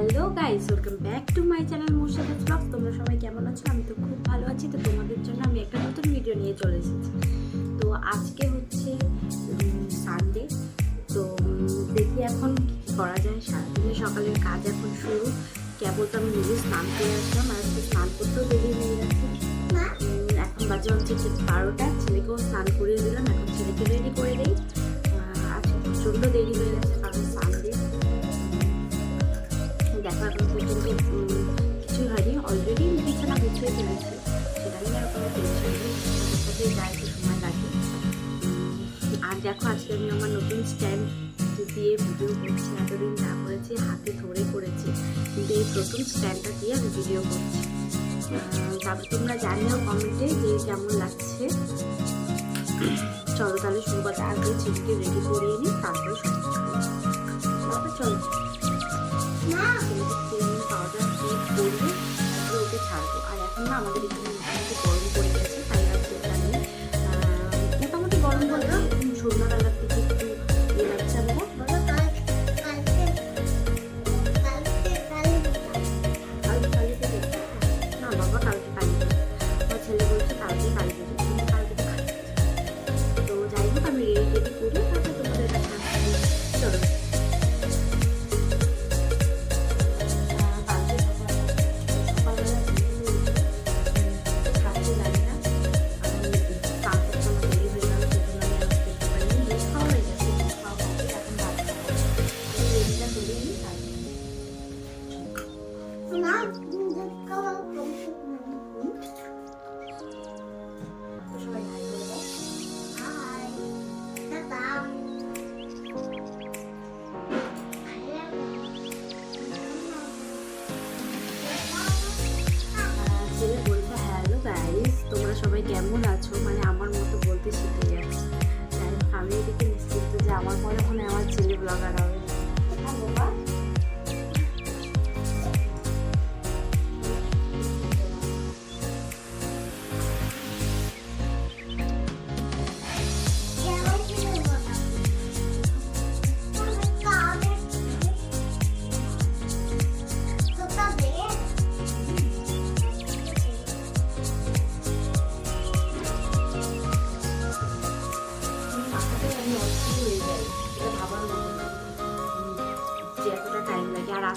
Hello guys welcome back to my channel Murshida blog. তোমরা সবাই কেমন আছো? আমি তো খুব ভালো আছি। তো তোমাদের জন্য আমি একটা নতুন ভিডিও নিয়ে চলে এসেছি। তো আজকে হচ্ছে সানডে তো দেখি এখন কি করা যায়। সারাদিনে সকালের কাজ এখন শুরু। কেবল তো আমি নিজে স্নান করে আসলাম। আর আজকে স্নান করতেও দেরি হয়ে গেছে। এখন বাজে হচ্ছে যে বারোটা। ছেলেকেও স্নান করিয়ে দিলাম। এখন ছেলেকে রেডি করে দিই। আজকে প্রচণ্ড দেরি হয়ে গেছে। এখন পর্যন্ত কিছুই হয়নি অলরেডি বিছানা গুছিয়ে ফেলেছি সেটা নিয়ে আর কোনো টেনশন নেই সাথে যায় একটু সময় লাগে আর দেখো আজকে আমি আমার নতুন স্ট্যান্ড দিয়ে ভিডিও করছি এতদিন যা করেছি হাতে ধরে করেছি কিন্তু এই প্রথম স্ট্যান্ডটা দিয়ে আমি ভিডিও করছি তারপর তোমরা জানিও কমেন্টে যে কেমন লাগছে চলো তাহলে শুরু কথা আগে ছেলেকে রেডি করিয়ে নিই তারপরে কিছু তারপর চলো কেমন আছো? মানে আমার মতো বলতে শিখে যাচ্ছে। আমি এদিকে নিশ্চিত যে আমার মনে হয় আমার ছেলে ব্লগার হবে।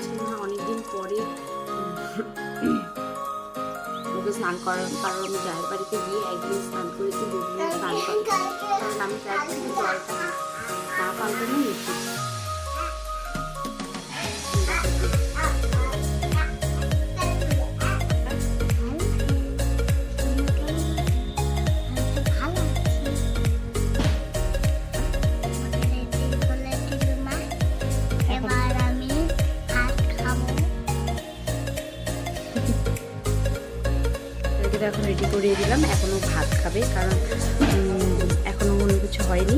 মনে হয় অনেকদিন পরে ওকে স্নান করার কারণ আমি যাই বাড়িতে গিয়ে একদিন স্নান করেছি, দুদিন স্নান করি কারণ আমি চাইছি জল জলটা তা পাল্টানো উচিত তো এখন রেডি করিয়ে দিলাম। এখনও ভাত খাবে কারণ এখনও কোনো কিছু হয়নি।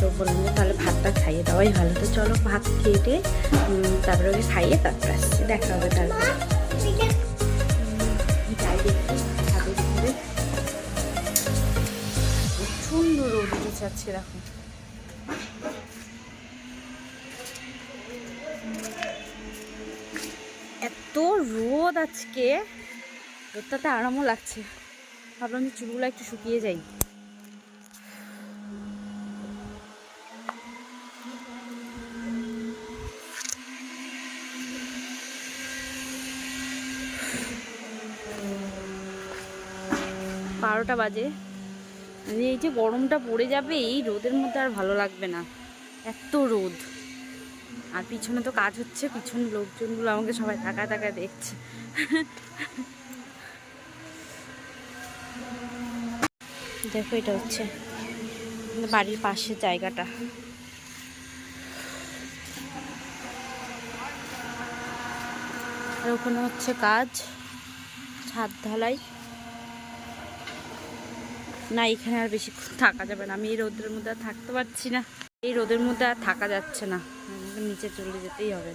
তো বললাম যে তাহলে ভাতটা খাইয়ে দেওয়াই ভালো। তো চলো ভাত খেয়ে উম, তারপরে ওকে খাইয়ে তারপর আসছি। দেখা হবে তারপরে প্রচণ্ড রোদ উঠেছে আজকে দেখো। এত রোদ আজকে। রোদটাতে আরামও লাগছে। ভাবলাম যে চুলগুলো একটু শুকিয়ে যাই। বারোটা বাজে। মানে এই যে গরমটা পড়ে যাবে, এই রোদের মধ্যে আর ভালো লাগবে না। এত রোদ। আর পিছনে তো কাজ হচ্ছে, পিছনে লোকজনগুলো আমাকে সবাই তাকায় তাকায় দেখছে। দেখো এটা হচ্ছে বাড়ির পাশের জায়গাটা। আর ওখানে হচ্ছে কাজ, ছাদ ঢালাই। না, এখানে আর বেশিক্ষণ থাকা যাবে না। আমি এই রোদের মধ্যে আর থাকতে পারছি না। এই রোদের মধ্যে আর থাকা যাচ্ছে না। নিচে চলে যেতেই হবে।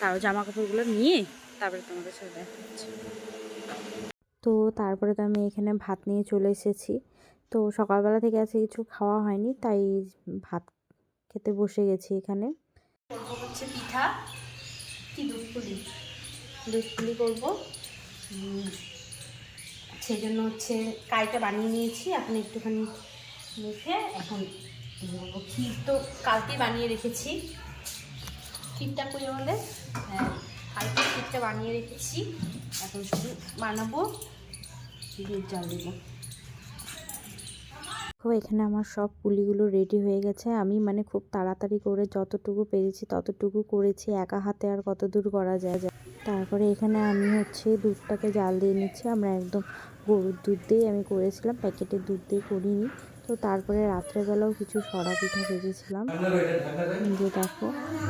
কারও জামা কাপড়গুলো নিয়ে তারপরে তোমাদের সাথে দেখা তো তারপরে তো আমি এখানে ভাত নিয়ে চলে এসেছি। তো সকালবেলা থেকে আজকে কিছু খাওয়া হয়নি, তাই ভাত খেতে বসে গেছি এখানে। হচ্ছে পিঠা, কি দুধ পুলি করব। সেই জন্য হচ্ছে কাইটা বানিয়ে নিয়েছি এখন একটুখানি মেখে এখন ক্ষীর তো কালকে বানিয়ে রেখেছি। ক্ষীরটা করে হলে হ্যাঁ কালকে বানিয়ে রেখেছি। এখন শুধু বানাবো দুধ জল দেবো। দেখো, এখানে আমার সব পুলিগুলো রেডি হয়ে গেছে। আমি মানে খুব তাড়াতাড়ি করে যতটুকু পেরেছি ততটুকু করেছি। একা হাতে আর কত দূর করা যায় যায়। তারপরে এখানে আমি হচ্ছে দুধটাকে জাল দিয়ে নিচ্ছি। আমরা একদম গরুর দুধ দিয়েই আমি করেছিলাম, প্যাকেটের দুধ দিয়ে করিনি। তো তারপরে রাত্রেবেলাও কিছু সরা পিঠা ভেজেছিলাম। যে দেখো,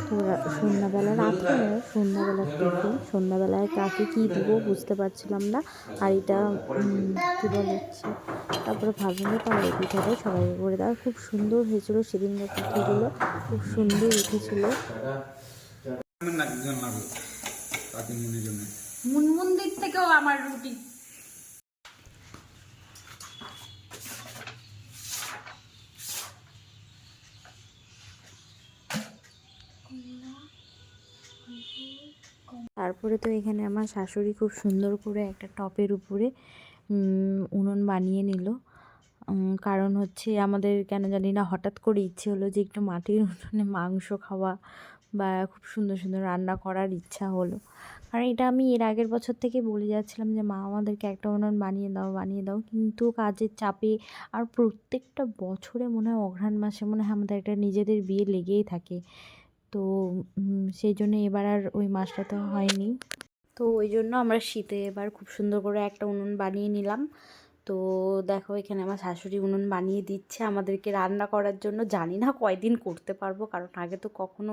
তো সন্ধ্যাবেলা, রাত্রে সন্ধ্যাবেলার টিফিন সন্ধ্যাবেলায় কাকে কী দিব বুঝতে পারছিলাম না। আর এটা কী বলে হচ্ছে, তারপরে ভাবলাম তাহলে এই পিঠাটা সবাইকে করে দেওয়া খুব সুন্দর হয়েছিল সেদিনকার পিঠাগুলো, খুব সুন্দর উঠেছিল। জন্য মুনমুন্দির থেকেও আমার রুটি তারপরে তো এখানে আমার শাশুড়ি খুব সুন্দর করে একটা টপের উপরে উনুন বানিয়ে নিল। কারণ হচ্ছে আমাদের কেন জানি না, হঠাৎ করে ইচ্ছে হলো যে একটু মাটির উনুনে মাংস খাওয়া বা খুব সুন্দর সুন্দর রান্না করার ইচ্ছা হলো। কারণ এটা আমি এর আগের বছর থেকে বলে যাচ্ছিলাম যে, মা, আমাদেরকে একটা উনুন বানিয়ে দাও বানিয়ে দাও। কিন্তু কাজের চাপে আর প্রত্যেকটা বছরে মনে হয় অঘ্রাণ মাসে মনে হয় আমাদের একটা নিজেদের বিয়ে লেগেই থাকে। তো সেই জন্য এবার আর ওই মাছটা তো হয়নি। তো ওই জন্য আমরা শীতে এবার খুব সুন্দর করে একটা উনুন বানিয়ে নিলাম। তো দেখো, এখানে আমার শাশুড়ি উনুন বানিয়ে দিচ্ছে। আমাদেরকে রান্না করার জন্য জানি না কয়দিন করতে পারব, কারণ আগে তো কখনো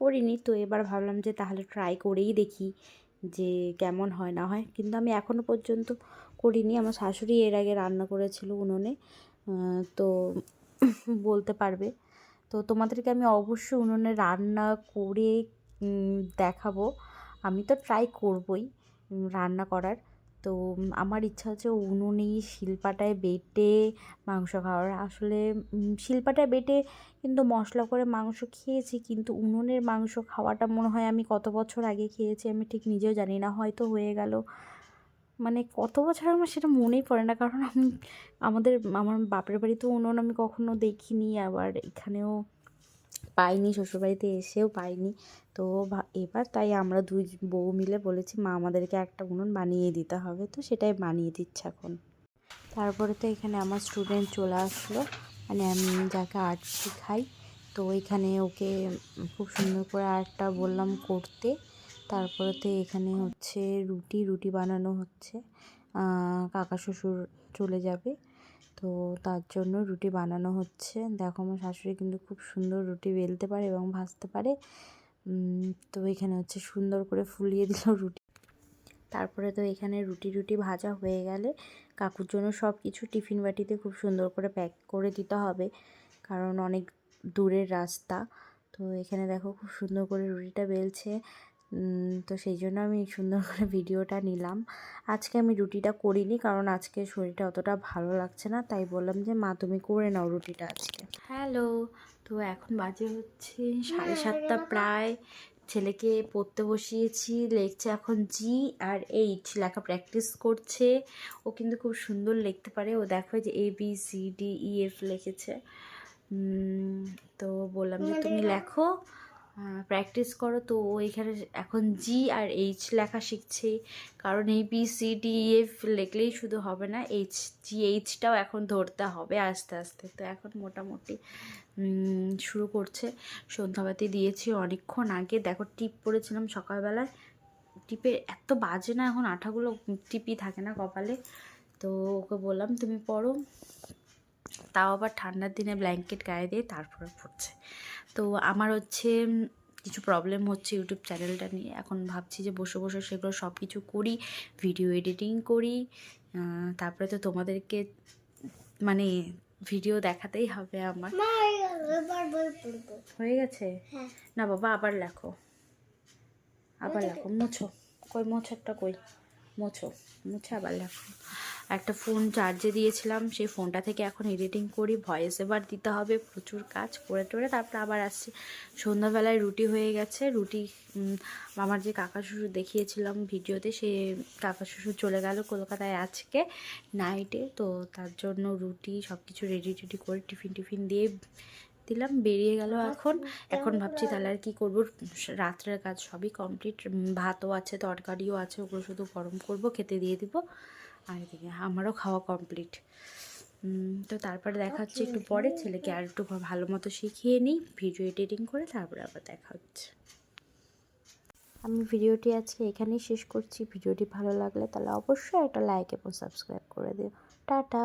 করিনি। তো এবার ভাবলাম যে তাহলে ট্রাই করেই দেখি যে কেমন হয়, না হয়। কিন্তু আমি এখনও পর্যন্ত করিনি। আমার শাশুড়ি এর আগে রান্না করেছিল উনুনে। তো বলতে পারবে। তো তোমাদেরকে আমি অবশ্যই উনুনে রান্না করে দেখাবো। আমি তো ট্রাই করবই রান্না করার। তো আমার ইচ্ছা হচ্ছে উনুনেই শিলপাটায় বেটে মাংস খাওয়ার। আসলে শিলপাটায় বেটে কিন্তু মশলা করে মাংস খেয়েছি, কিন্তু উনুনের মাংস খাওয়াটা মনে হয় আমি কত বছর আগে খেয়েছি আমি ঠিক নিজেও জানি না, হয়তো হয়ে গেল। মানে কত বছর আমার সেটা মনেই পড়ে না। কারণ আমি আমাদের, আমার বাপের বাড়িতেও উনুন আমি কখনো দেখিনি, আবার এখানেও পাইনি, শ্বশুরবাড়িতে এসেও পাইনি। তো এবার তাই আমরা দুই বউ মিলে বলেছি, মা, আমাদেরকে একটা উনুন বানিয়ে দিতে হবে। তো সেটাই বানিয়ে দিচ্ছে এখন। তারপরে তো এখানে আমার স্টুডেন্ট চলে আসলো। মানে আমি যাকে আর্ট শেখাই, তো এখানে ওকে খুব সুন্দর করে আর্টটা বললাম করতে। তারপরে তো এখানে হচ্ছে রুটি রুটি বানানো হচ্ছে। কাকা শ্বশুর চলে যাবে। তো তার জন্য রুটি বানানো হচ্ছে। দেখো আমার শাশুড়ি কিন্তু খুব সুন্দর রুটি বেলতে পারে এবং ভাজতে পারে। তো এখানে হচ্ছে সুন্দর করে ফুলিয়ে দিল রুটি। তারপরে তো এখানে রুটি রুটি ভাজা হয়ে গেলে কাকুর জন্য সব কিছু টিফিন বাটিতে খুব সুন্দর করে প্যাক করে দিতে হবে। কারণ অনেক দূরের রাস্তা। তো এখানে দেখো খুব সুন্দর করে রুটিটা বেলছে। তো সেই জন্য আমি সুন্দর করে ভিডিওটা নিলাম। আজকে আমি রুটিটা করিনি কারণ আজকে শরীরটা অতটা ভালো লাগছে না তাই বললাম যে মা তুমি করে নাও রুটিটা আজকে। হ্যালো তো এখন বাজে হচ্ছে সাড়ে সাতটা প্রায়। ছেলেকে পড়তে বসিয়েছি লিখছে এখন জি আর এইচ লেখা প্র্যাকটিস করছে। ও কিন্তু খুব সুন্দর লিখতে পারে। ও দেখো যে A B C D E F লিখেছে। তো বললাম যে তুমি লেখো। প্র্যাকটিস করো তো ও এখানে এখন জি আর এইচ লেখা শিখছে। কারণ এই বি সি ডি এফ লিখলেই শুধু হবে না এইচ জি এইচটাও এখন ধরতে হবে আস্তে আস্তে। তো এখন মোটামুটি শুরু করছে। সন্ধ্যাবাতি দিয়েছি অনেকক্ষণ আগে। দেখো টিপ পড়েছিলাম সকালবেলায়। টিপে এত বাজে না, এখন আঠাগুলো টিপি থাকে না কপালে। তো ওকে বললাম, তুমি পড়ো। তাও আবার ঠান্ডার দিনে ব্ল্যাঙ্কেট গায়ে দিয়ে তারপরে পড়ছে। তো আমার হচ্ছে কিছু প্রবলেম হচ্ছে ইউটিউব চ্যানেলটা নিয়ে। এখন ভাবছি যে বসে বসে সেগুলো সব কিছু করি ভিডিও এডিটিং করি তারপরে তো তোমাদেরকে মানে ভিডিও দেখাতেই হবে আমার। হয়ে গেছে? হ্যাঁ। না বাবা আবার লেখো। আবার লেখো। মোছো। কই মোছো একটা কই? মোছো। মুছে আবার লেখো। একটা ফোন চার্জে দিয়েছিলাম সেই ফোনটা থেকে এখন এডিটিং করি ভয়েস এবার দিতে হবে প্রচুর কাজ করে টোরে তারপর আবার আসছি। সন্ধ্যাবেলায় রুটি হয়ে গেছে রুটি আমার যে কাকা শ্বশুর দেখিয়েছিলাম ভিডিওতে সে কাকা শ্বশুর চলে গেল কলকাতায় আজকে নাইটে তো তার জন্য রুটি সব কিছু রেডি টেডি করে টিফিন টিফিন দিয়ে দিলাম বেরিয়ে গেল এখন। এখন ভাবছি তাহলে আর কী করব? রাত্রের কাজ সবই কমপ্লিট ভাতও আছে তরকারিও আছে ওগুলো শুধু গরম করব খেতে দিয়ে দিব। আর এদিকে আমারও খাওয়া কমপ্লিট তো তারপরে দেখা হচ্ছে একটু পরে ছেলেকে আর একটু ভালো মতো শিখিয়ে নিই ভিডিও এডিটিং করে তারপরে আবার দেখা হচ্ছে। আমি ভিডিওটি আজকে এখানেই শেষ করছি। ভিডিওটি ভালো লাগলে তাহলে অবশ্যই একটা লাইক এবং সাবস্ক্রাইব করে দিও। টাটা!